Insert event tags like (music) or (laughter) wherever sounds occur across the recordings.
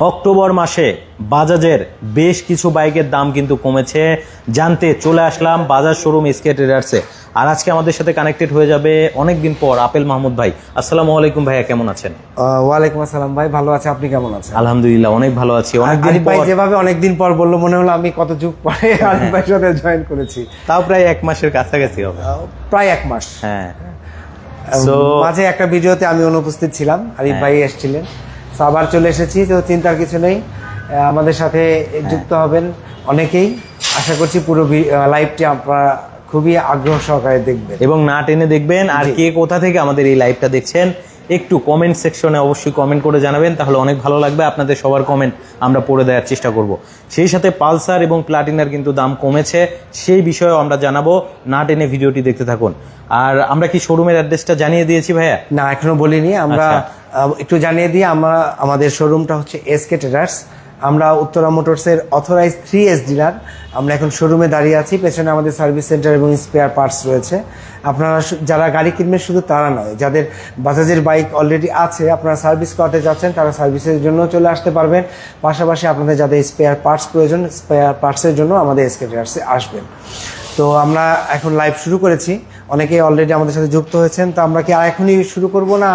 October মাসে বাজাজের বেশ কিছু বাইকের দাম কিন্তু কমেছে। জানতে চলে আসলাম বাজাজ শোরুম এসকে ট্রেডার্সে আর আজকে আমাদের সাথে কানেক্টেড হয়ে যাবে অনেকদিন পর আপেল মাহমুদ ভাই। আসসালামু আলাইকুম ভাইয়া কেমন আছেন? ওয়ালাইকুম আসসালাম ভাই ভালো আছে আপনি কেমন আছেন? আলহামদুলিল্লাহ অনেক ভালো আছি। অনেকদিন আরিফ ভাই যেভাবে অনেকদিন পর বলল মনে হলো আমি কত যুগ পরে আরিফ ভাইয়ের সাথে জয়েন করেছি। তাও প্রায় এক মাসের কাছাকাছি হবে। প্রায় এক মাস। হ্যাঁ। মাঝে একটা ভিডিওতে আমি অনুপস্থিত ছিলাম আরিফ ভাই এসেছিলেন। আবার চলে এসেছি তো চিন্তার কিছু নেই। আমাদের সাথে যুক্ত হবেন অনেকেই। আশা করছি পুরো লাইভটি আপনারা খুবই আগ্রহ সহকারে দেখবেন। এবং না টেনে দেখবেন আর কে কোথা থেকে আমাদের এই লাইভটা দেখছেন একটু কমেন্ট সেকশনে অবশ্যই কমেন্ট করে জানাবেন তাহলে অনেক ভালো লাগবে আপনাদের সবার কমেন্ট আমরা পড়ে দেওয়ার চেষ্টা করব। সেই সাথে পালসার এবং প্লাটিনার কিন্তু দাম কমেছে সেই বিষয়েও আমরা জানাব না টেনে ভিডিওটি দেখতে থাকুন। আর আমরা কি শোরুমের অ্যাড্রেসটা জানিয়ে দিয়েছি ভাইয়া? না এখনও বলিনি। আমরা আচ্ছা। একটু জানিয়ে দিই, আমরা, আমাদের শোরুমটা হচ্ছে এসকে ট্রেডার্স আমরা উত্তরা মোটরসের অথরাইজ থ্রি এস ডিলার আমরা এখন শোরুমে দাঁড়িয়ে আছি। পেছনে আমাদের সার্ভিস সেন্টার এবং স্পেয়ার পার্টস রয়েছে। আপনারা যারা গাড়ি কিনবেন শুধু তারা নয়, যাদের বাজাজের বাইক অলরেডি আছে, আপনারা সার্ভিস করতে যাচ্ছেন, তারা সার্ভিসের জন্য চলে আসতে পারবেন। পাশাপাশি আপনাদের যাদের স্পেয়ার পার্টস প্রয়োজন স্পেয়ার পার্টসের জন্য আমাদের এসকে ট্রেডার্সে আসবেন। তো আমরা এখন লাইভ শুরু করেছি। অনেকেই অলরেডি আমাদের সাথে যুক্ত হয়েছেন, তো আমরা কি আর এখনই শুরু করব না?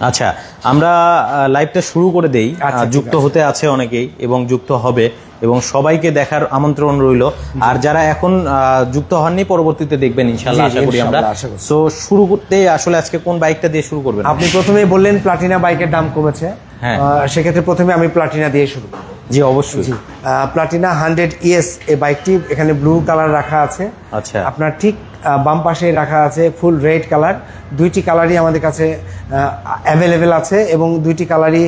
আচ্ছা আমরা লাইভটা শুরু করে দেই। আচ্ছা, যুক্ত হতে আছে অনেকেই এবং যুক্ত হবে এবং সবাইকে দেখার আমন্ত্রণ রইল। আর যারা এখন আহ, যুক্ত হননি পরবর্তীতে দেখবেন ইনশাল্লাহ আশা করি আমরা। সো শুরু করতে আসলে আজকে কোন বাইকটা দিয়ে শুরু করবেন? আপনি প্রথমেই বললেন প্লাটিনা বাইকের দাম কমেছে। হ্যাঁ। সেক্ষেত্রে প্রথমে আমি প্লাটিনা দিয়ে শুরু করব জি অবশ্যই। প্লাটিনা হান্ড্রেড ইএস এই বাইকটি এখানে ব্লু কালার রাখা আছে। আচ্ছা। আপনার ঠিক বাম পাশে রাখা আছে ফুল রেড কালার দুইটি কালারই আমাদের কাছে অ্যাভেলেবেল আছে এবং দুইটি কালারই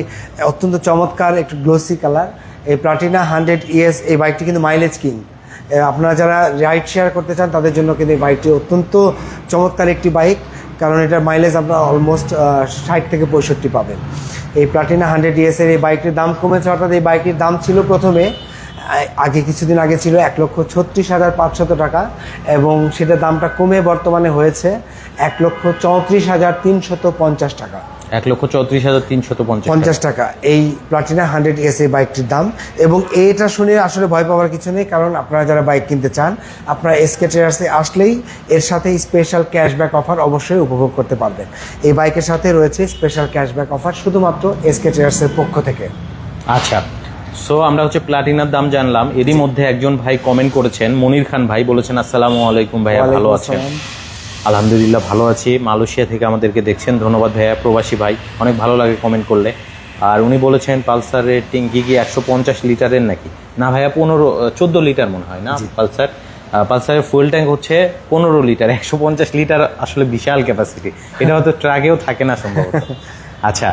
অত্যন্ত চমৎকার একটু গ্লোসি কালার এই প্লাটিনা হান্ড্রেড ইএস এই বাইকটি কিন্তু মাইলেজ কিং আপনারা যারা রাইড শেয়ার করতে চান তাদের জন্য কিন্তু এই বাইকটি অত্যন্ত চমৎকার একটি বাইক। কারণ এটার মাইলেজ আপনারা অলমোস্ট ষাট থেকে পঁয়ষট্টি পাবেন। এই প্লাটিনা হান্ড্রেড ইএসের এই বাইকটির দাম কমেছে অর্থাৎ এই বাইকটির দাম ছিল প্রথমে আগে কিছুদিন আগে ছিল এক লক্ষ ছত্রিশ হাজার পাঁচশত টাকা এবং সেটার দামটা কমে বর্তমানে হয়েছে এক লক্ষ চৌত্রিশ হাজার তিনশত পঞ্চাশ টাকা। এক লক্ষ চৌত্রিশ হাজার তিনশত পঞ্চাশ টাকা। এই প্লাটিনা হান্ড্রেড এস এই বাইকটির দাম এবং এটা শুনে আসলে ভয় পাওয়ার কিছু নেই কারণ আপনারা যারা বাইক কিনতে চান আপনারা এসকে ট্রেডার্সে আসলেই এর সাথে স্পেশাল ক্যাশব্যাক অফার অবশ্যই উপভোগ করতে পারবেন। এই বাইকের সাথে রয়েছে স্পেশাল ক্যাশব্যাক অফার শুধুমাত্র এসকে ট্রেডার্সের পক্ষ থেকে। আচ্ছা। সো আমরা হচ্ছে প্লাটিনার দাম জানলাম। এরই মধ্যে একজন ভাই কমেন্ট করেছেন। মনির খান ভাই বলেছেন আসসালামু আলাইকুম ভাইয়া ভালো আছেন? আলহামদুলিল্লাহ ভালো আছি। মালয়েশিয়া থেকে আমাদেরকে দেখছেন। ধন্যবাদ ভাইয়া প্রবাসী ভাই। অনেক ভালো লাগে কমেন্ট করলে। আর উনি বলেছেন পালসারের ট্যাঙ্কি কি একশো পঞ্চাশ লিটারের নাকি? না ভাইয়া পনেরো চোদ্দ লিটার মনে হয় না পালসার? পালসারের ফুয়েল ট্যাঙ্ক হচ্ছে পনেরো লিটার। একশো পঞ্চাশ লিটার আসলে বিশাল ক্যাপাসিটি এটা হয়তো ট্রাকেও থাকে না সম্ভবত। (laughs) আচ্ছা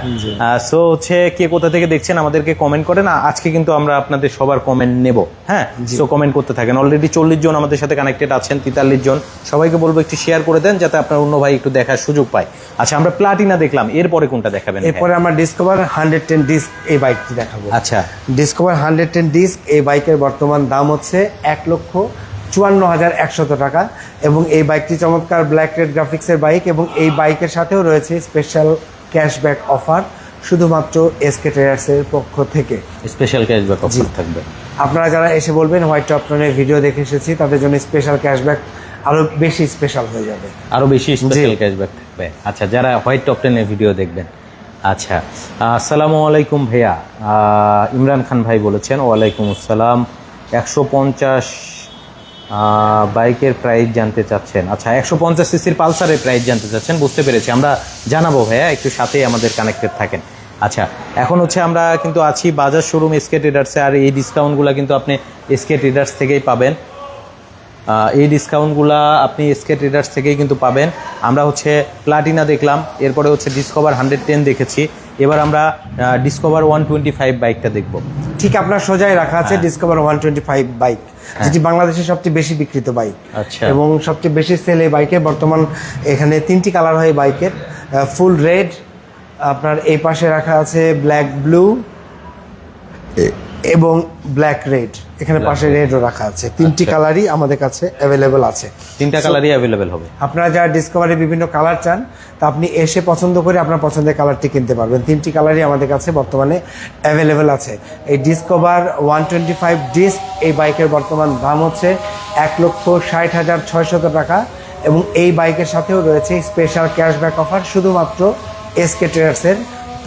সো হচ্ছে কে কোথা থেকে দেখছেন আমাদেরকে কমেন্ট করেন আজকে কিন্তু আমরা আপনাদের সবার কমেন্ট নেব হ্যাঁ? সো কমেন্ট করতে থাকেন। অলরেডি চল্লিশ জন আমাদের সাথে কানেক্টেড আছেন তেতাল্লিশ জন। সবাইকে বলব একটু শেয়ার করে দেন যাতে আপনার অন্য ভাই একটু দেখার সুযোগ পায়। আচ্ছা আমরা প্লাটিনা দেখলাম এরপরে কোনটা দেখাবেন? এরপরে আমরা ডিসকভার হান্ড্রেড টেন ডিস্ক এই বাইকটি দেখাবো। আচ্ছা। ডিসকভার হান্ড্রেড টেন ডিস্ক এই বাইকের বর্তমান দাম হচ্ছে এক লক্ষ চুয়ান্ন হাজার একশত টাকা এবং এই বাইকটি চমৎকার ব্ল্যাক রেড গ্রাফিক্সের বাইক এবং এই বাইকের সাথেও রয়েছে স্পেশাল ক্যাশব্যাক অফার শুধুমাত্র এসকে ট্রেডার্সের পক্ষ থেকে। স্পেশাল ক্যাশব্যাক অফার থাকবে। আপনারা যারা এসে বলবেন হোয়াইট টপটনের ভিডিও দেখে এসেছি তাদের জন্য স্পেশাল ক্যাশব্যাক আরও বেশি স্পেশাল হয়ে যাবে। আরও বেশি স্পেশাল ক্যাশব্যাক থাকবে। আচ্ছা যারা হোয়াইট টপ টেনের ভিডিও দেখবেন আচ্ছা আসসালামু আলাইকুম ভাইয়া। ইমরান খান ভাই বলেছেন ওয়ালাইকুম আসসালাম। একশো পঞ্চাশ বাইকের প্রাইস জানতে চাচ্ছেন। আচ্ছা একশো পঞ্চাশ সিসির পালসারের প্রাইস জানতে চাচ্ছেন, বুঝতে পেরেছি। আমরা জানাব ভাইয়া, একটু সাথেই আমাদের কানেক্টেড থাকেন। আচ্ছা এখন হচ্ছে আমরা কিন্তু আছি বাজার শোরুম এসকে ট্রেডার্সে আর এই ডিসকাউন্টগুলো কিন্তু আপনি এসকে ট্রেডার্স থেকেই পাবেন। এই ডিসকাউন্টগুলো আপনি এসকে ট্রেডার্স থেকেই কিন্তু পাবেন। আমরা হচ্ছে প্লাটিনা দেখলাম, এরপরে হচ্ছে ডিসকভার হান্ড্রেড টেন দেখেছি। এবার আমরা ডিসকভার ওয়ান টোয়েন্টি ফাইভ বাইকটা দেখব। ঠিক আপনার সোজাই রাখা আছে Discover one twenty five bike যেটি বাংলাদেশের সবচেয়ে বেশি বিক্রিত বাইক আচ্ছা। এবং সবচেয়ে বেশি সেল এই বাইকের বর্তমান এখানে তিনটি কালার হয় এই বাইকের ফুল রেড আপনার এই পাশে রাখা আছে ব্ল্যাক ব্লু এবং ব্ল্যাক রেড এখানে পাশে রেডও রাখা আছে। তিনটি আচ্ছা। কালারই আমাদের কাছে অ্যাভেলেবল আছে। তিনটা কালারই অ্যাভেলেবেল হবে। আপনারা যারা ডিসকভারি বিভিন্ন কালার চান তা আপনি এসে পছন্দ করে আপনার পছন্দের কালারটি কিনতে পারবেন। তিনটি কালারই আমাদের কাছে বর্তমানে অ্যাভেলেবেল আছে। এই Discover one twenty five disc এই বাইকের বর্তমান দাম হচ্ছে এক লক্ষ ষাট হাজার ছয়শত টাকা এবং এই বাইকের সাথেও রয়েছে স্পেশাল ক্যাশব্যাক অফার শুধুমাত্র এসকে ট্রেডার্সের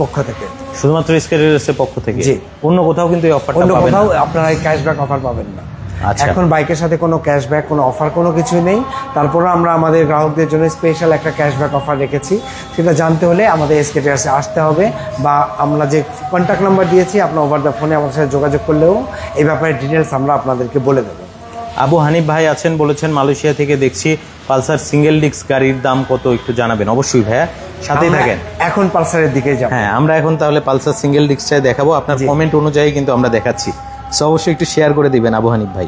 পক্ষ থেকে। শুধুমাত্র স্কেটের পক্ষ থেকে? জি। অন্য কোথাও কিন্তু এই অফারটা অন্য কোথাও আপনারা এই ক্যাশব্যাক অফার পাবেন না। আচ্ছা। এখন বাইকের সাথে কোনো ক্যাশব্যাক কোনো অফার কোনো কিছুই নেই। তারপরে আমরা আমাদের গ্রাহকদের জন্য স্পেশাল একটা ক্যাশব্যাক অফার রেখেছি। সেটা জানতে হলে আমাদের এসকে ট্রেডার্সে আসতে হবে বা আমরা যে কন্ট্যাক্ট নাম্বার দিয়েছি আপনার ওভার দ্য ফোনে আমাদের সাথে যোগাযোগ করলেও এই ব্যাপারে ডিটেলস আমরা আপনাদেরকে বলে দেবো। আবু হানিফ ভাই আছেন বলেছেন মালয়েশিয়া থেকে দেখছি পালসার সিঙ্গেল ডিস্ক গাড়ির দাম কত একটু জানাবেন। অবশ্যই ভাইয়া। সাথেই থাকেন। এখন পালসারের দিকে যাব। হ্যাঁ আমরা এখন তাহলে পালসার সিঙ্গেল ডিস্কটাই দেখাবো। আপনার। কমেন্ট অনুযায়ী কিন্তু আমরা দেখাচ্ছি। সো অবশ্যই একটু শেয়ার করে দিবেন আবু হানিফ ভাই।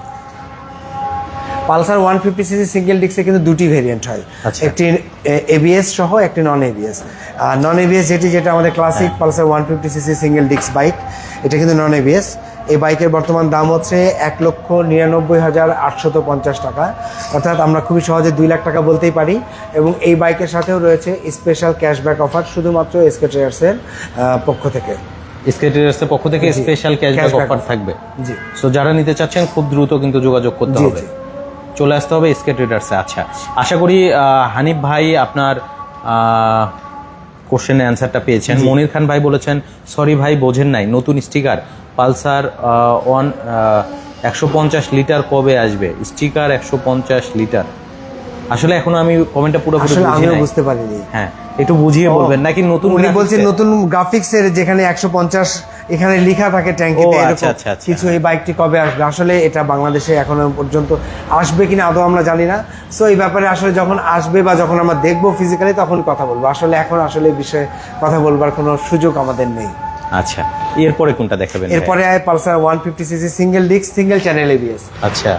Pulsar one fifty CC single ডিস্কে কিন্তু দুটি ভেরিয়েন্ট হয়। আচ্ছা। একটি এবিএস সহ একটি নন এবিএস নন এবিএস যেটি যেটা আমাদের ক্লাসিক হ্যাঁ। Pulsar one fifty CC single disc bike এটা কিন্তু নন এবিএস এই বাইকের বর্তমান দাম হচ্ছে এক লক্ষ নিরানব্বই হাজার আটশত পঞ্চাশ টাকা। অর্থাৎ আমরা খুবই সহজে দুই লাখ টাকা বলতেই পারি। এবং এই বাইকের সাথেও রয়েছে স্পেশাল ক্যাশব্যাক অফার শুধুমাত্র এসকে ট্রেয়ার্সের পক্ষ থেকে। স্কেটার্সের পক্ষ থেকে স্পেশাল ক্যাশব্যাক অফার থাকবে। জি। সো যারা নিতে চাচ্ছেন খুব দ্রুত কিন্তু যোগাযোগ করতে হবে। চলে আসতে হবে এসকে ট্রেডার্সে আচ্ছা আশা করি হানিফ ভাই আপনার কোশ্চেনের অ্যান্সারটা পেয়েছেন। মনির খান ভাই বলেছেন সরি ভাই বোঝেন নাই। নতুন স্টিকার পালসার ওয়ান একশো পঞ্চাশ লিটার কবে আসবে? স্টিকার একশো পঞ্চাশ লিটার। আসলে এখনও আমি কমেন্টটা পুরোপুরি বুঝি আমিও। বুঝতে পারিনি। হ্যাঁ একটু বুঝিয়ে বলবেন নাকি নতুন উনি বলছেন? নতুন গ্রাফিক্সের যেখানে একশো পঞ্চাশ এখানে লেখা থাকে ট্যাঙ্কিতে এরকম আচ্ছা, আচ্ছা, আচ্ছা। কিছু এই বাইকটি কবে আসবে? আসলে এটা বাংলাদেশে এখনও পর্যন্ত আসবে কিনা আদৌ আমরা জানি না। সো এই ব্যাপারে আসলে যখন আসবে বা যখন আমরা দেখব ফিজিক্যালি তখন কথা বলব। আসলে এখন আসলে বিষয়ে কথা বলবার কোনো সুযোগ আমাদের নেই। আচ্ছা এরপরে কোনটা দেখাবেন এরপরে Pulsar one fifty CC single disc single channel ABS আচ্ছা।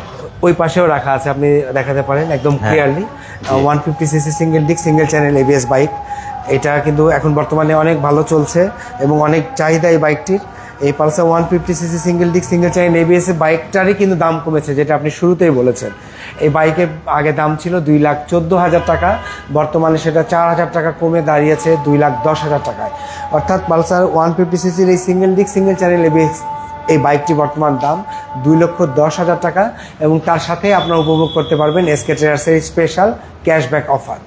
ওই পাশেও রাখা আছে আপনি দেখাতে পারেন একদম। Clearly one fifty CC single disc single channel ABS bike এটা কিন্তু এখন বর্তমানে অনেক ভালো চলছে এবং অনেক চাহিদা এই বাইকটির এই Pulsar one fifty CC single disc single channel ABS বাইকটারই কিন্তু দাম কমেছে যেটা আপনি শুরুতেই বলেছেন। এই বাইকের আগে দাম ছিল দুই লাখ চোদ্দ হাজার টাকা বর্তমানে সেটা চার হাজার টাকা কমে দাঁড়িয়েছে দুই লাখ দশ হাজার টাকায়। অর্থাৎ পালসার ওয়ান ফিফটি সিসির এই single disc single channel ABS এই বাইকটি বর্তমান দাম দুই লক্ষ দশ হাজার টাকা এবং তার সাথে আপনারা উপভোগ করতে পারবেন SK ট্রেডার্সের special cashback offer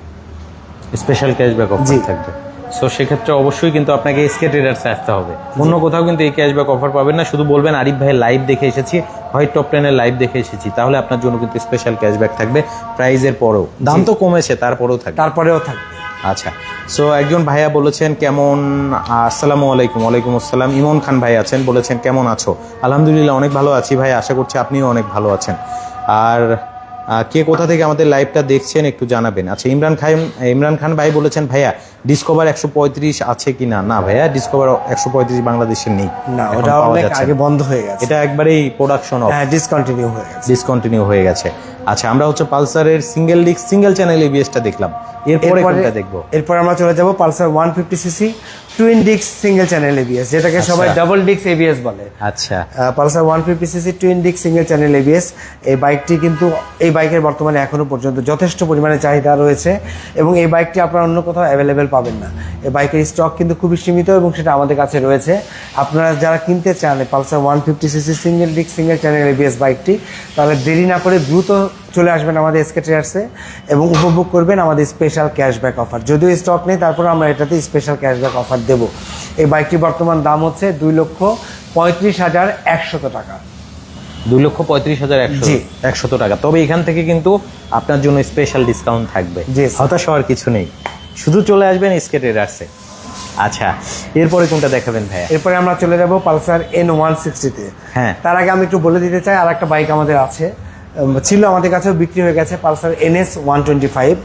special cashback offer. থাকবে। সো সেক্ষেত্রে অবশ্যই কিন্তু আপনাকে এসকে ট্রেডার্সে আসতে হবে। অন্য কোথাও কিন্তু এই ক্যাশব্যাক অফার পাবেন না। শুধু বলবেন আরিফ ভাই লাইভ দেখে এসেছি। হোয়াইট টপ টেনের লাইভ দেখে এসেছি। তাহলে আপনার জন্য কিন্তু স্পেশাল ক্যাশব্যাক থাকবে প্রাইজের পরেও। দাম তো কমেছে তারপরেও থাকবে। তারপরেও থাকবে। আচ্ছা। সো একজন ভাইয়া বলেছেন কেমন? আসসালামু আলাইকুম। ওয়ালাইকুম আসসালাম। ইমন খান ভাই আছেন বলেছেন কেমন আছো? আলহামদুলিল্লাহ অনেক ভালো আছি ভাই। আশা করছি আপনিও অনেক ভালো আছেন। আর কে কোথা থেকে আমাদের লাইভটা দেখছেন একটু জানাবেন। আচ্ছা ইমরান খান ইমরান খান ভাই বলেছেন ভাইয়া ডিসকভার একশো পঁয়ত্রিশ আছে কি না? না ভাইয়া ডিসকভার একশো পঁয়ত্রিশ বাংলাদেশে নেই। না ওটা অনেক আগে বন্ধ হয়ে গেছে। এটা একবারেই প্রোডাকশন হ্যাঁ ডিসকন্টিনিউ হয়ে গেছে। ডিসকন্টিনিউ হয়ে গেছে। আচ্ছা আমরা হচ্ছে পালসারের সিঙ্গেল ডিস্ক সিঙ্গেল চ্যানেল এবিএসটা দেখলাম। এরপরে কোনটা দেখব? এরপর আমরা চলে যাব Pulsar one fifty CC twin disc single channel ABS যেটাকে সবাই আচ্ছা। ডাবল ডিক্স এবিএস বলে। আচ্ছা। Pulsar one fifty CC twin disc single channel ABS এই বাইকটি কিন্তু এই বাইকের বর্তমানে এখনও পর্যন্ত যথেষ্ট পরিমাণে চাহিদা রয়েছে এবং এই বাইকটি আপনারা অন্য কোথাও অ্যাভেলেবেল পাবেন না। এই বাইকের স্টক কিন্তু খুবই সীমিত এবং সেটা আমাদের কাছে রয়েছে। আপনারা যারা কিনতে চান Pulsar one fifty CC single disc single channel ABS বাইকটি তাহলে দেরি না করে দ্রুত চলে আসবেন আমাদের এসকে ট্রেয়ার্সে এবং উপভোগ করবেন আমাদের স্পেশাল ক্যাশব্যাক অফার যদিও স্টক নেই তারপরে আমরা এটাতে স্পেশাল ক্যাশব্যাক অফার দেব। এই বাইকটি বর্তমান দাম হচ্ছে দুই লক্ষ পঁয়ত্রিশ হাজার একশত টাকা। দুই লক্ষ পঁয়ত্রিশ হাজার। একশত টাকা। তবে এখান থেকে কিন্তু আপনার জন্য স্পেশাল ডিসকাউন্ট থাকবে। স্যার। হতাশ হওয়ার কিছু নেই। শুধু চলে আসবেন স্কেট এরার্সে আচ্ছা এরপরে কোনটা দেখাবেন ভাইয়া? এরপরে আমরা চলে যাব পালসার এন ওয়ান সিক্সটিতে হ্যাঁ। তার আগে আমি একটু বলে দিতে চাই আর একটা বাইক আমাদের আছে। ছিল আমাদের কাছেও বিক্রি হয়ে গেছে Pulsar NS one twenty five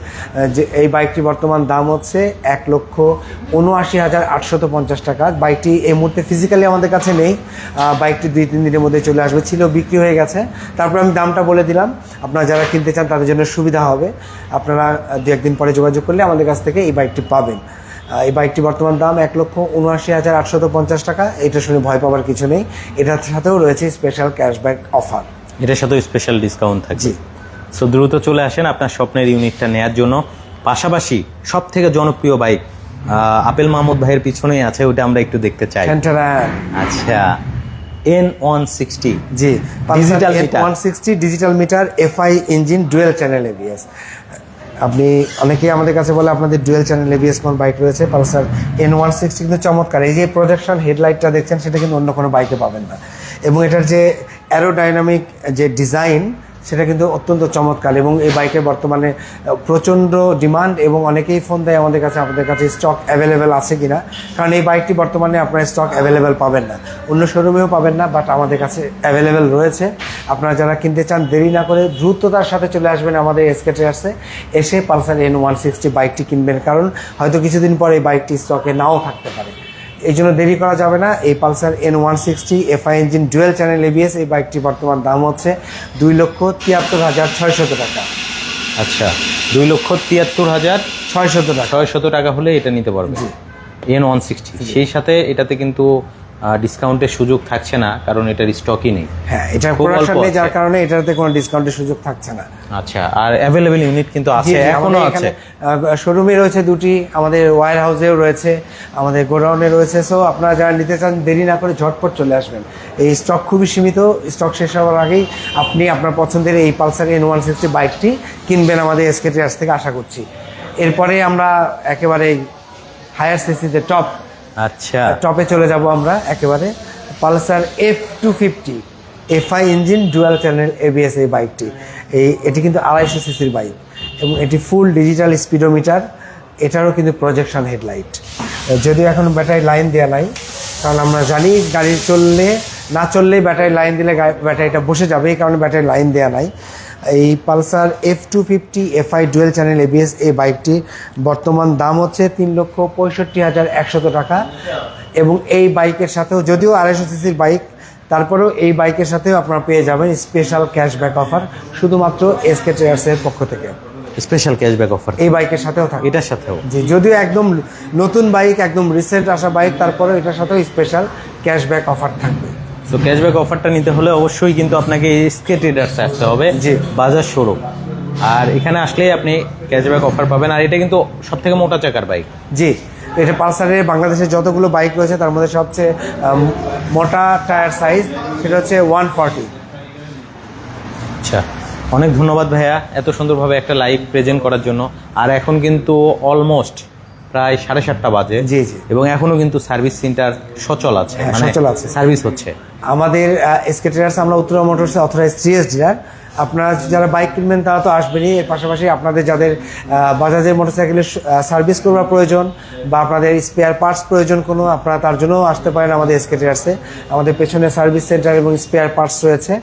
যে এই বাইকটি বর্তমান দাম হচ্ছে এক লক্ষ উনআশি হাজার আটশত পঞ্চাশ টাকা। বাইকটি এই মুহূর্তে ফিজিক্যালি আমাদের কাছে নেই। বাইকটি দুই তিন দিনের মধ্যে চলে আসবে। ছিল, বিক্রি হয়ে গেছে। তারপর আমি দামটা বলে দিলাম। আপনারা যারা কিনতে চান, তাদের জন্য সুবিধা হবে। আপনারা দু একদিন পরে যোগাযোগ করলে আমাদের কাছ থেকে এই বাইকটি পাবেন। এই বাইকটি বর্তমান দাম এক লক্ষ উনআশি হাজার আটশত পঞ্চাশ টাকা। এটা শুনে ভয় পাওয়ার কিছু নেই। এটার সাথেও রয়েছে স্পেশাল ক্যাশব্যাক অফার এটার সাথে স্পেশাল ডিসকাউন্ট থাকবে জি। সো দ্রুত চলে আসেন আপনার স্বপ্নের ইউনিটটা নেয়ার জন্য। পাশাপাশি সব থেকে জনপ্রিয় বাইক আপেল মাহমুদ ভাইয়ের পিছনেই আছে ওটা আমরা একটু দেখতে চাই। আচ্ছা N one sixty G meter। One sixty digital meter FI engine dual channel ABS আপনি অনেকেই আমাদের কাছে বলে আপনাদের ডুয়েল চ্যানেল এবিএস কোন বাইক রয়েছে পালসার এন ওয়ান সিক্সটি কিন্তু চমৎকার। এই যে প্রজেকশন হেডলাইটটা দেখছেন সেটা কিন্তু অন্য কোনো বাইকে পাবেন না। এবং এটার যে অ্যারোডাইনামিক যে ডিজাইন সেটা কিন্তু অত্যন্ত চমৎকার এবং এই বাইকের বর্তমানে প্রচণ্ড ডিমান্ড এবং অনেকেই ফোন দেয় আমাদের কাছে আমাদের কাছে স্টক অ্যাভেলেবেল আছে কিনা। কারণ এই বাইকটি বর্তমানে আপনারা স্টক অ্যাভেলেবেল পাবেন না। অন্য শোরুমেও পাবেন না বাট আমাদের কাছে অ্যাভেলেবেল রয়েছে। আপনারা যারা কিনতে চান, দেরি না করে দ্রুততার সাথে চলে আসবেন আমাদের এসকে ট্রেয়ার্সে এসে পালসার এন ওয়ান সিক্সটি বাইকটি কিনবেন, কারণ হয়তো কিছুদিন পর এই বাইকটি স্টকে নাও থাকতে পারে। এই জন্য দেরি করা যাবে না। এই Pulsar N one sixty FI engine dual channel ABS এই বাইকটি বর্তমান দাম হচ্ছে দুই লক্ষ তিয়াত্তর হাজার ছয়শত টাকা। আচ্ছা দুই লক্ষ তিয়াত্তর হাজার ছয়শত টাকা। ছয় শত টাকা হলে এটা নিতে পারবে। এন ওয়ান সিক্সটি সেই সাথে এটাতে কিন্তু ডিসকাউন্টের সুযোগ থাকছে না কারণ এটার স্টকই নেই। হ্যাঁ এটা প্রোডাকশন নেই যার কারণে এটাতে কোনো ডিসকাউন্টের সুযোগ থাকছে না। আচ্ছা আর অ্যাভেলেবেল ইউনিট কিন্তু আছে এখনও আছে। শোরুমে রয়েছে দুটি আমাদের ওয়ার হাউসেও রয়েছে আমাদের গোডাউনে রয়েছে। সো আপনারা যারা নিতে চান দেরি না করে ঝটপট চলে আসবেন। এই স্টক খুবই সীমিত স্টক শেষ হওয়ার আগেই আপনি আপনার পছন্দের এই পালসার এন ওয়ান সিক্সটি বাইকটি কিনবেন আমাদের এসকে টিয়ার্স থেকে আশা করছি। এরপরে আমরা একেবারে হায়ার সিসিতে টপ আচ্ছা। টপে চলে যাব আমরা একেবারে Pulsar F two fifty FI engine dual channel ABS এই বাইকটি এই, এটি কিন্তু আড়াইশো সিসির বাইক এবং এটি ফুল ডিজিটাল স্পিডোমিটার এটারও কিন্তু প্রজেকশন হেডলাইট যদিও এখন ব্যাটারি লাইন দেওয়া নাই, কারণ আমরা জানি গাড়ি চললে না চললেই ব্যাটারি লাইন দিলে ব্যাটারিটা বসে যাবে এই কারণে ব্যাটারি লাইন দেওয়া নাই। এই Pulsar F two fifty FI dual channel ABS এই বাইকটি বর্তমান দাম হচ্ছে তিন লক্ষ পঁয়ষট্টি হাজার একশত টাকা এবং এই বাইকের সাথেও যদিও আড়াইশো সিসির বাইক তারপরেও এই বাইকের সাথেও আপনারা পেয়ে যাবেন স্পেশাল ক্যাশব্যাক অফার শুধুমাত্র এসকে ট্রেয়ার্সের পক্ষ থেকে। স্পেশাল ক্যাশব্যাক অফার এই বাইকের সাথেও থাকে এটার সাথেও। জি যদিও একদম নতুন বাইক একদম রিসেন্ট আসা বাইক তারপরেও এটার সাথেও স্পেশাল ক্যাশব্যাক অফার থাকবে। তো ক্যাশব্যাক অফারটা নিতে হলে অবশ্যই কিন্তু আপনাকে এসকে ট্রেডার্সে আসতে হবে যে বাজার শোরুম আর এখানে আসলেই আপনি ক্যাশব্যাক অফার পাবেন আর এটা কিন্তু সব থেকে মোটা চাকার বাইক জি এটা পালসারের বাংলাদেশের যতগুলো বাইক রয়েছে তার মধ্যে সবচেয়ে মোটা টায়ার সাইজ সেটা হচ্ছে ওয়ান ফর্টি আচ্ছা অনেক ধন্যবাদ ভাইয়া এত সুন্দরভাবে একটা লাইভ প্রেজেন্ট করার জন্য। আর এখন কিন্তু অলমোস্ট প্রায় সাড়ে সাতটা বাজে জি, জি। এবং এখনও কিন্তু সার্ভিস সেন্টার সচল আছে হ্যাঁ, সচল আছে। সার্ভিস হচ্ছে আমাদের এসকে ট্রেডার্স আমরা উত্তরা মোটরসে অথরাইজ থ্রি এস ডিলার আপনারা যারা বাইক কিনবেন, তারা তো আসবেনই। এর পাশাপাশি আপনাদের যাদের বাজাজের মোটরসাইকেলের সার্ভিস করবার প্রয়োজন বা আপনাদের স্পেয়ার পার্টস প্রয়োজন কোনো, আপনারা তার জন্যও আসতে পারেন আমাদের এসকে ট্রেডার্সে আমাদের পেছনে সার্ভিস সেন্টার এবং স্পেয়ার পার্টস রয়েছে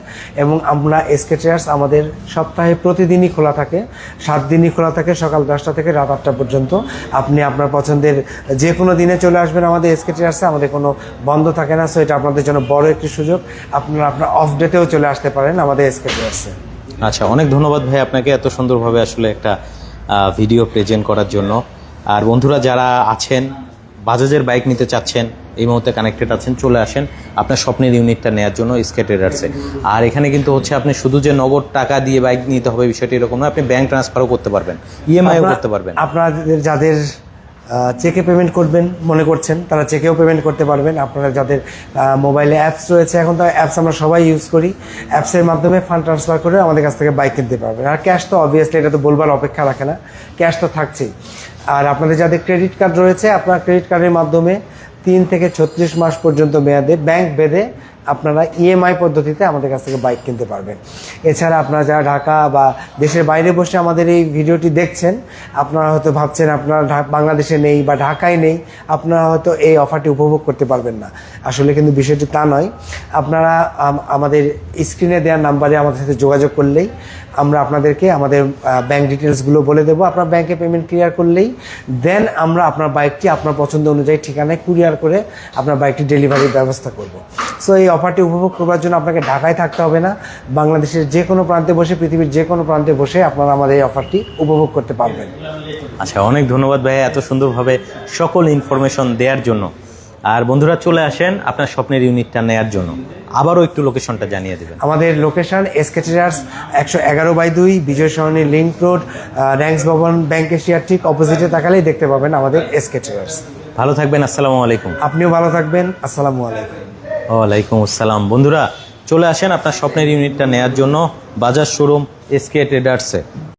এবং আমরা এসকে ট্রেডার্স আমাদের সপ্তাহে প্রতিদিনই খোলা থাকে। সাত দিনই খোলা থাকে, সকাল দশটা থেকে রাত আটটা পর্যন্ত। আপনি আপনার পছন্দের যে কোনো দিনে চলে আসবেন আমাদের এসকে ট্রেডার্সে আমাদের কোনো বন্ধ থাকে না। সো এটা আপনাদের জন্য বড় একটি সুযোগ। আপনারা আপনার অফ ডেতেও চলে আসতে পারেন আমাদের এসকে ট্রেডার্সে আচ্ছা অনেক ধন্যবাদ ভাই আপনাকে এত সুন্দরভাবে আসলে একটা ভিডিও প্রেজেন্ট করার জন্য। আর বন্ধুরা যারা আছেন বাজাজের বাইক নিতে চাচ্ছেন এই মুহূর্তে কানেক্টেড আছেন চলে আসেন। আপনার স্বপ্নের ইউনিটটা নেওয়ার জন্য স্কে ট্রেডার্সে আর এখানে কিন্তু হচ্ছে আপনি শুধু যে নগদ টাকা দিয়ে বাইক নিতে হবে বিষয়টি এরকম না আপনি ব্যাংক ট্রান্সফারও করতে পারবেন। ইএমআইও করতে পারবেন। আপনাদের যাদের চেকে পেমেন্ট করবেন, মনে করছেন, তারা চেকেও পেমেন্ট করতে পারবেন। আপনারা যাদের মোবাইলে অ্যাপস রয়েছে, এখন তো অ্যাপস আমরা সবাই ইউজ করি। অ্যাপসের মাধ্যমে ফান্ড ট্রান্সফার করে আমাদের কাছ থেকে বাইক কিনতে পারবেন। আর ক্যাশ তো অবভিয়াসলি এটা তো বলবার অপেক্ষা রাখে না। ক্যাশ তো থাকছেই। আর আপনাদের যাদের ক্রেডিট কার্ড রয়েছে, আপনার ক্রেডিট কার্ডের মাধ্যমে তিন থেকে ছত্রিশ মাস পর্যন্ত মেয়াদে ব্যাংক বেঁধে আপনারা ইএমআই পদ্ধতিতে আমাদের কাছ থেকে বাইক কিনতে পারবেন। এছাড়া আপনারা যারা ঢাকা বা দেশের বাইরে বসে আমাদের এই ভিডিওটি দেখছেন, আপনারা হয়তো ভাবছেন আপনারা বাংলাদেশে নেই বা ঢাকায় নেই, আপনারা হয়তো এই অফারটি উপভোগ করতে পারবেন না। আসলে কিন্তু বিষয়টি তা নয়। আপনারা আমাদের স্ক্রিনে দেওয়ার নাম্বারে আমাদের সাথে যোগাযোগ করলেই আমরা আপনাদেরকে আমাদের ব্যাংক ডিটেলসগুলো বলে দেবো। আপনার ব্যাংকে পেমেন্ট ক্লিয়ার করলেই দেন আমরা আপনার বাইকটি আপনার পছন্দ অনুযায়ী ঠিকানায় কুরিয়ার করে আপনার বাইকটি ডেলিভারির ব্যবস্থা করব। সো এই অফারটি উপভোগ করবার জন্য আপনাকে ঢাকায় থাকতে হবে না। বাংলাদেশের যে কোনো প্রান্তে বসে, পৃথিবীর যে কোনো প্রান্তে বসে আপনারা আমাদের এই অফারটি উপভোগ করতে পারবেন। আচ্ছা অনেক ধন্যবাদ ভাইয়া এত সুন্দরভাবে সকল ইনফরমেশন দেওয়ার জন্য। আর বন্ধুরা চলে আসেন আপনার স্বপ্নের ইউনিটটা নেয়ার জন্য। আবারও একটু লোকেশনটা জানিয়ে দেবেন। আমাদের লোকেশন এসকে ট্রেডার্স একশো এগারো বাই দুই Bijoy Sarani link road Rangs Bhaban bank এশিয়ার ঠিক অপোজিটে তাকালেই দেখতে পাবেন আমাদের এসকে ট্রেডার্স ভালো থাকবেন আসসালামু আলাইকুম। আপনিও ভালো থাকবেন আসসালামু আলাইকুম। ওয়ালাইকুম আসসালাম। বন্ধুরা চলে আসেন আপনার স্বপ্নের ইউনিটটা নেয়ার জন্য বাজার শোরুম এসকে ট্রেডার্সে